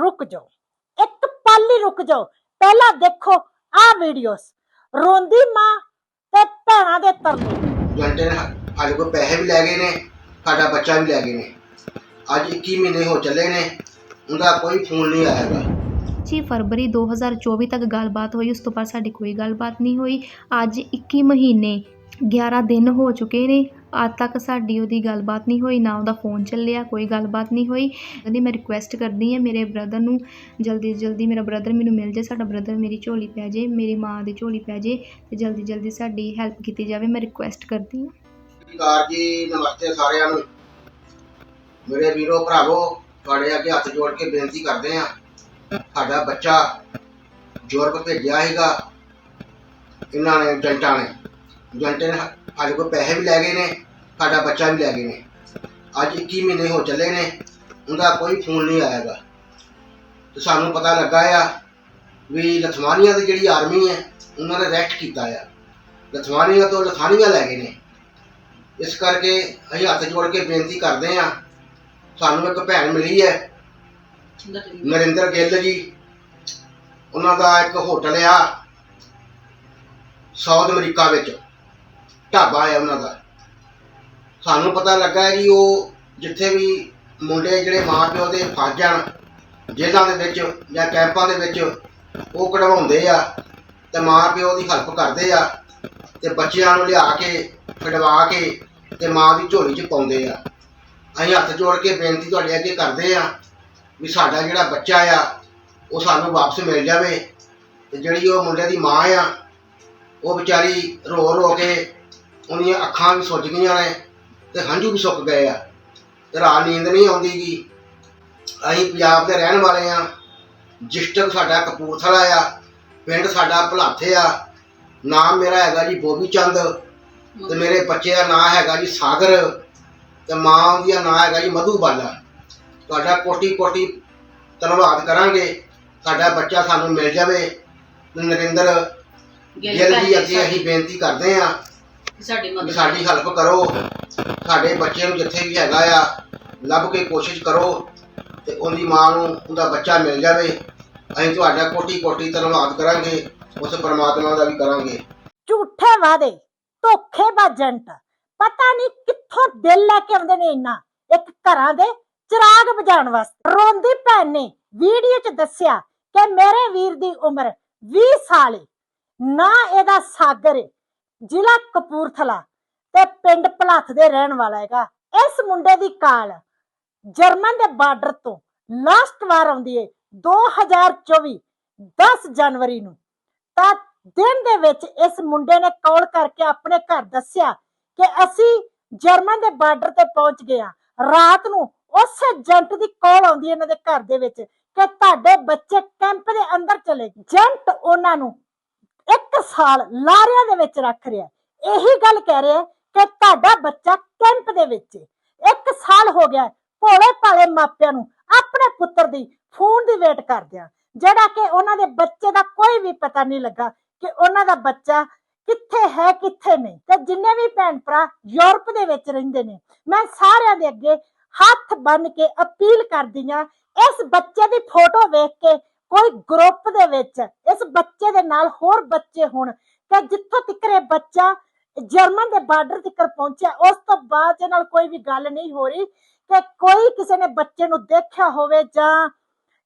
ਰੁਕ ਜਾਓ। ਇੱਕ ਪਲ ਹੀ ਰੁਕ ਜਾਓ। ਪਹਿਲਾਂ ਦੇਖੋ ਆਹ ਵੀਡੀਓਸ ਰੋਂਦੀ ਮਾਂ ਤੇ ਭੈਣਾਂ ਦੇ ਤਰਲੇ। ਜੰਟੇ ਨੇ ਸਾਡੇ ਕੋਲ ਪੈਸੇ ਵੀ ਲੈ ਗਏ ਨੇ ਸਾਡਾ ਬੱਚਾ ਵੀ ਲੈ ਗਏ ਨੇ। ਅੱਜ 21 ਮਹੀਨੇ ਹੋ ਚੱਲੇ ਨੇ ਉਹਦਾ ਕੋਈ ਫੋਨ ਨਹੀਂ ਆਇਆਗਾ 25 ਫਰਵਰੀ 2024 ਤੱਕ ਗੱਲਬਾਤ ਹੋਈ ਉਸ ਤੋਂ ਬਾਅਦ ਸਾਡੀ ਕੋਈ ਗੱਲਬਾਤ ਨਹੀਂ ਹੋਈ। ਅੱਜ 21 ਮਹੀਨੇ 11 ਦਿਨ ਹੋ ਚੁੱਕੇ ਨੇ। ਅੱਜ ਤੱਕ ਸਾਡੀ ਉਹਦੀ ਗੱਲਬਾਤ ਨਹੀਂ ਹੋਈ, ਨਾ ਉਹਦਾ ਫੋਨ ਚੱਲਿਆ, ਕੋਈ ਗੱਲਬਾਤ ਨਹੀਂ ਹੋਈ। ਕਹਿੰਦੀ, ਮੈਂ ਰਿਕੁਐਸਟ ਕਰਦੀ ਹਾਂ ਮੇਰੇ ਬ੍ਰਦਰ ਨੂੰ, ਜਲਦੀ ਜਲਦੀ ਮੇਰਾ ਬ੍ਰਦਰ ਮੈਨੂੰ ਮਿਲ ਜੇ ਸਾਡਾ ਬ੍ਰਦਰ ਮੇਰੀ ਝੋਲੀ ਪੈ ਜੇ ਮੇਰੀ ਮਾਂ ਦੀ ਝੋਲੀ ਪੈ ਜੇ ਤੇ ਜਲਦੀ ਜਲਦੀ ਸਾਡੀ ਹੈਲਪ ਕੀਤੀ ਜਾਵੇ, ਮੈਂ ਰਿਕੁਐਸਟ ਕਰਦੀ ਹਾਂ। ਸਰਕਾਰ ਜੀ, ਨਮਸਤੇ ਸਾਰਿਆਂ ਨੂੰ। ਮੇਰੇ ਵੀਰੋ, ਭਰਾਵੋ, ਤੁਹਾਡੇ ਅੱਗੇ ਹੱਥ ਜੋੜ ਕੇ ਬੇਨਤੀ ਕਰਦੇ ਆ ਸਾਡਾ ਬੱਚਾ ਯੂਰਪ ਭੇਜਿਆ ਸੀਗਾ, ਇਹਨਾਂ ਨੇ ਜੰਟਾਂ ਨੇ। ਜੰਟੇ ਨੇ ਸਾਡੇ ਕੋਲ ਪੈਸੇ ਵੀ ਲੈ ਗਏ ਨੇ। ਸਾਡਾ ਬੱਚਾ ਵੀ ਲੈ ਗਏ ਨੇ। ਅੱਜ 21 ਮਹੀਨੇ ਹੋ ਚੱਲੇ ਨੇ, ਉਹਦਾ ਕੋਈ ਫੋਨ ਨਹੀਂ ਆਇਆਗਾ। ਤੇ ਸਾਨੂੰ ਪਤਾ ਲੱਗਾ ਆ ਵੀ ਲਥਵਾਨੀਆ ਦੀ ਜਿਹੜੀ ਆਰਮੀ ਹੈ, ਉਹਨਾਂ ਨੇ ਰੈਕਟ ਕੀਤਾ ਆ। ਲਥਵਾਨੀਆ ਤੋਂ ਲਥਾਨੀਆ ਲੈ ਗਏ ਨੇ। ਇਸ ਕਰਕੇ ਅਸੀਂ ਹੱਥ ਜੋੜ ਕੇ ਬੇਨਤੀ ਕਰਦੇ ਹਾਂ, ਸਾਨੂੰ ਇੱਕ ਭੈਣ ਮਿਲੀ ਹੈ, ਨਰਿੰਦਰ ਗਿੱਲ ਜੀ। ਉਹਨਾਂ ਦਾ ਇੱਕ ਹੋਟਲ ਆ, ਸਾਊਥ ਅਮਰੀਕਾ ਵਿੱਚ। ਢਾਬਾ ਹੈ ਉਹਨਾਂ ਦਾ। ਸਾਨੂੰ ਪਤਾ ਲੱਗਾ ਹੈ ਕਿ ਉਹ ਜਿੱਥੇ ਵੀ ਮੁੰਡੇ ਜਿਹੜੇ ਮਾਪਿਓ ਦੇ ਫਸ ਜਾਣ, ਜੇਲ੍ਹਾਂ ਦੇ ਵਿੱਚ ਜਾਂ ਕੈਂਪਾਂ ਦੇ ਵਿੱਚ ਉਹ ਕਢਵਾਉਂਦੇ ਆ ਤੇ ਮਾਪਿਓ ਦੀ ਹੈਲਪ ਕਰਦੇ ਆ ਤੇ ਬੱਚਿਆਂ ਨੂੰ ਲਿਆ ਕੇ, ਕਢਵਾ ਕੇ ਤੇ ਮਾਂ ਦੀ ਝੋਲੀ 'ਚ ਪਾਉਂਦੇ ਆ। ਅਸੀਂ ਹੱਥ ਜੋੜ ਕੇ ਬੇਨਤੀ ਤੁਹਾਡੇ ਅੱਗੇ ਕਰਦੇ ਆ ਵੀ ਸਾਡਾ ਜਿਹੜਾ ਬੱਚਾ ਆ, ਉਹ ਸਾਨੂੰ ਵਾਪਸ ਮਿਲ ਜਾਵੇ ਤੇ ਜਿਹੜੀ ਉਹ ਮੁੰਡੇ ਦੀ ਮਾਂ ਆ, ਉਹ ਵਿਚਾਰੀ ਰੋ ਰੋ ਕੇ ਉਹਦੀਆਂ ਅੱਖਾਂ ਵੀ ਸੁੱਜ ਗਈਆਂ ਨੇ ਤੇ ਹੰਝੂ ਵੀ ਸੁੱਕ ਗਏ ਆ। ਰਾਤ ਨੀਂਦ ਨਹੀਂ ਆਉਂਦੀ ਗੀ। ਅਸੀਂ ਪੰਜਾਬ ਦੇ ਰਹਿਣ ਵਾਲੇ ਆ। ਡਿਸਟ੍ਰਿਕਟ ਸਾਡਾ ਕਪੂਰਥਲਾ ਆ। ਪਿੰਡ ਸਾਡਾ ਭਲਾਥੇ ਆ। ਨਾਮ ਮੇਰਾ ਹੈਗਾ ਜੀ ਬੋਬੀ ਚੰਦ। ਤੇ ਮੇਰੇ ਬੱਚੇ ਦਾ ਨਾਮ ਹੈਗਾ ਜੀ ਸਾਗਰ। ਤੇ ਮਾਂ ਦਾ ਨਾਮ ਹੈਗਾ ਜੀ ਮਧੂ ਬਾਲਾ। ਤੁਹਾਡਾ ਕੋਟੀ ਕੋਟੀ ਧੰਨਵਾਦ ਕਰਾਂਗੇ। ਸਾਡਾ ਬੱਚਾ ਸਾਨੂੰ ਮਿਲ ਜਾਵੇ। ਨਰਿੰਦਰ ਗਿੱਲ ਜੀ ਅੱਗੇ ਅਸੀਂ ਬੇਨਤੀ ਕਰਦੇ ਸਾਡੀ ਵੀ ਮਦਦ ਸਾਡੀ ਹੈਲਪ ਕਰੋ। ਸਾਡੇ ਬੱਚੇ ਨੂੰ ਜਿੱਥੇ ਵੀ ਹੈਗਾ ਆ ਲੱਭ ਕੇ ਕੋਸ਼ਿਸ਼ ਕਰੋ ਤੇ ਉਹਦੀ ਮਾਂ ਨੂੰ ਉਹਦਾ ਬੱਚਾ ਮਿਲ ਜਾਵੇ। ਅਸੀਂ ਤੁਹਾਡਾ ਕੋਟੀ ਕੋਟੀ ਧੰਨਵਾਦ ਕਰਾਂਗੇ ਉਸ ਪਰਮਾਤਮਾ ਦਾ ਵੀ ਕਰਾਂਗੇ। ਝੂਠੇ ਵਾਦੇ ਧੋਖੇਬਾਜ਼ ਏਜੰਟ ਪਤਾ ਨਹੀਂ ਕਿੱਥੋਂ ਦਿਲ ਲੈ ਕੇ ਆਉਂਦੇ ਨੇ ਇੰਨਾ। ਇੱਕ ਘਰਾਂ ਦੇ ਚਿਰਾਗ ਬੁਝਾਉਣ ਵਾਸਤੇ। ਰੋਂਦੀ ਭੈਣ ਨੇ ਵੀਡੀਓ 'ਚ ਦੱਸਿਆ ਕਿ ਮੇਰੇ ਵੀਰ ਦੀ ਉਮਰ 20 ਸਾਲ ਏ। ਨਾ ਇਹਦਾ ਸਾਗਰ ਏ। ਜ਼ਿਲ੍ਹਾ ਕਪੂਰਥਲਾ ਤੇ ਪਿੰਡ ਭਲੱਥ ਦੇ ਰਹਿਣ ਵਾਲਾ ਹੈਗਾ। ਇਸ ਮੁੰਡੇ ਦੀ ਕਾਲ ਜਰਮਨ ਦੇ ਬਾਰਡਰ ਤੋਂ ਲਾਸਟ ਵਾਰ ਆਉਂਦੀ ਏ 2024 10 ਜਨਵਰੀ ਨੂੰ। ਤਾਂ ਦਿਨ ਦੇ ਵਿੱਚ ਇਸ ਮੁੰਡੇ ਨੇ ਕਾਲ ਕਰਕੇ ਆਪਣੇ ਘਰ ਦੱਸਿਆ ਕਿ ਅਸੀਂ ਜਰਮਨ ਦੇ ਬਾਰਡਰ ਤੇ ਪਹੁੰਚ ਗਏ ਰਾਤ ਨੂੰ ਉਸ ਏਜੰਟ ਦੀ ਕਾਲ ਆਉਂਦੀ ਹੈ ਇਹਨਾਂ ਦੇ ਘਰ ਦੇ ਵਿੱਚ ਕਿ ਤੁਹਾਡੇ ਬੱਚੇ ਕੈਂਪ ਦੇ ਅੰਦਰ ਚਲੇ ਗਏ। ਏਜੰਟ ਉਹਨਾਂ ਨੂੰ ਇੱਕ ਸਾਲ ਲਾਰਿਆਂ ਦੇ ਵਿੱਚ ਰੱਖ ਰਿਹਾ ਇਹੀ ਗੱਲ ਕਹਿ ਰਿਹਾ ਕਿ ਤੁਹਾਡਾ ਬੱਚਾ ਕੈਂਪ ਦੇ ਵਿੱਚ ਇੱਕ ਸਾਲ ਹੋ ਗਿਆ ਭੋਲੇ ਭਾਲੇ ਮਾਪਿਆਂ ਨੂੰ ਆਪਣੇ ਪੁੱਤਰ ਦੀ ਫੋਨ ਦੀ ਵੇਟ ਕਰਦਿਆਂ। ਜਿਹੜਾ ਕਿ ਉਹਨਾਂ ਦੇ ਬੱਚੇ ਦਾ ਕੋਈ ਵੀ ਪਤਾ ਨਹੀਂ ਲੱਗਾ ਕਿ ਉਹਨਾਂ ਦਾ ਬੱਚਾ ਕਿੱਥੇ ਹੈ, ਕਿੱਥੇ ਨਹੀਂ। ਤੇ ਜਿੰਨੇ ਵੀ ਭੈਣ ਭਰਾ ਯੂਰਪ ਦੇ ਵਿੱਚ ਰਹਿੰਦੇ ਨੇ, ਮੈਂ ਸਾਰਿਆਂ ਦੇ ਅੱਗੇ ਹੱਥ ਬੰਨ ਕੇ ਅਪੀਲ ਕਰਦੀ ਹਾਂ, ਇਸ ਬੱਚੇ ਦੀ ਫੋਟੋ ਵੇਖ ਕੇ ਕੋਈ ਗਰੁੱਪ ਦੇ ਵਿੱਚ, ਇਸ ਬੱਚੇ ਦੇ ਨਾਲ ਹੋਰ ਬੱਚੇ ਹੋਣ ਕਿ ਜਿੱਥੋਂ ਤੱਕ ਇਹ ਬੱਚਾ ਜਰਮਨ ਦੇ ਬਾਰਡਰ ਤੱਕ ਪਹੁੰਚਿਆ, ਉਸ ਤੋਂ ਬਾਅਦ ਇਹ ਨਾਲ ਕੋਈ ਵੀ ਗੱਲ ਨਹੀਂ ਹੋ ਰਹੀ ਕਿ ਕੋਈ ਕਿਸੇ ਨੇ ਬੱਚੇ ਨੂੰ ਦੇਖਿਆ ਹੋਵੇ ਜਾਂ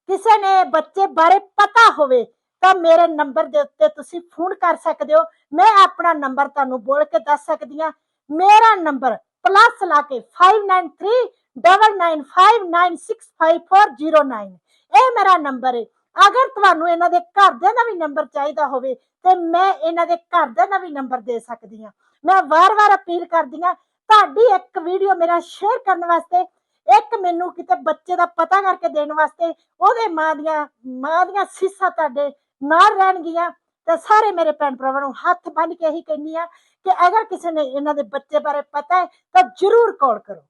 ਕਿਸੇ ਨੇ ਬੱਚੇ ਬਾਰੇ ਪਤਾ ਹੋਵੇ, ਤਾਂ ਮੇਰੇ ਨੰਬਰ ਦੇ ਉੱਤੇ ਤੁਸੀਂ ਫੋਨ ਕਰ ਸਕਦੇ ਹੋ। ਮੈਂ ਆਪਣਾ ਨੰਬਰ ਤੁਹਾਨੂੰ ਬੋਲ ਕੇ ਦੱਸ ਸਕਦੀ ਹਾਂ। ਮੇਰਾ ਨੰਬਰ ਪਲੱਸ ਲਾ ਕੇ 593995965409 ਇਹ ਮੇਰਾ ਨੰਬਰ ਹੈ ਅਗਰ ਤੁਹਾਨੂੰ ਇਹਨਾਂ ਦੇ ਘਰਦਿਆਂ ਦਾ ਵੀ ਨੰਬਰ ਚਾਹੀਦਾ ਹੋਵੇ, ਤੇ ਮੈਂ ਇਹਨਾਂ ਦੇ ਘਰਦਿਆਂ ਦਾ ਵੀ ਨੰਬਰ ਦੇ ਸਕਦੀ ਹਾਂ। ਮੈਂ ਵਾਰ-ਵਾਰ ਅਪੀਲ ਕਰਦੀ ਹਾਂ, ਤੁਹਾਡੀ ਇੱਕ ਵੀਡੀਓ ਮੇਰਾ ਸ਼ੇਅਰ ਕਰਨ ਵਾਸਤੇ, ਇੱਕ ਮੈਨੂੰ ਕਿਤੇ ਬੱਚੇ ਦਾ ਪਤਾ ਕਰਕੇ ਦੇਣ ਵਾਸਤੇ, ਉਹਦੇ ਮਾਂ ਦੀਆਂ ਮਾਂ ਦੀਆਂ ਸੀਸਾਂ ਤੁਹਾਡੇ ਨਾਲ ਰਹਿਣਗੀਆਂ, ਤੇ ਸਾਰੇ ਮੇਰੇ ਭੈਣ ਭਰਾਵਾਂ ਨੂੰ ਹੱਥ ਬੰਨ ਕੇ ਇਹੀ ਕਹਿੰਨੀ ਆ ਕਿ ਅਗਰ ਕਿਸੇ ਨੇ ਇਹਨਾਂ ਦੇ ਬੱਚੇ ਬਾਰੇ ਪਤਾ ਹੈ, ਤਾਂ ਜ਼ਰੂਰ ਕਾਲ ਕਰੋ।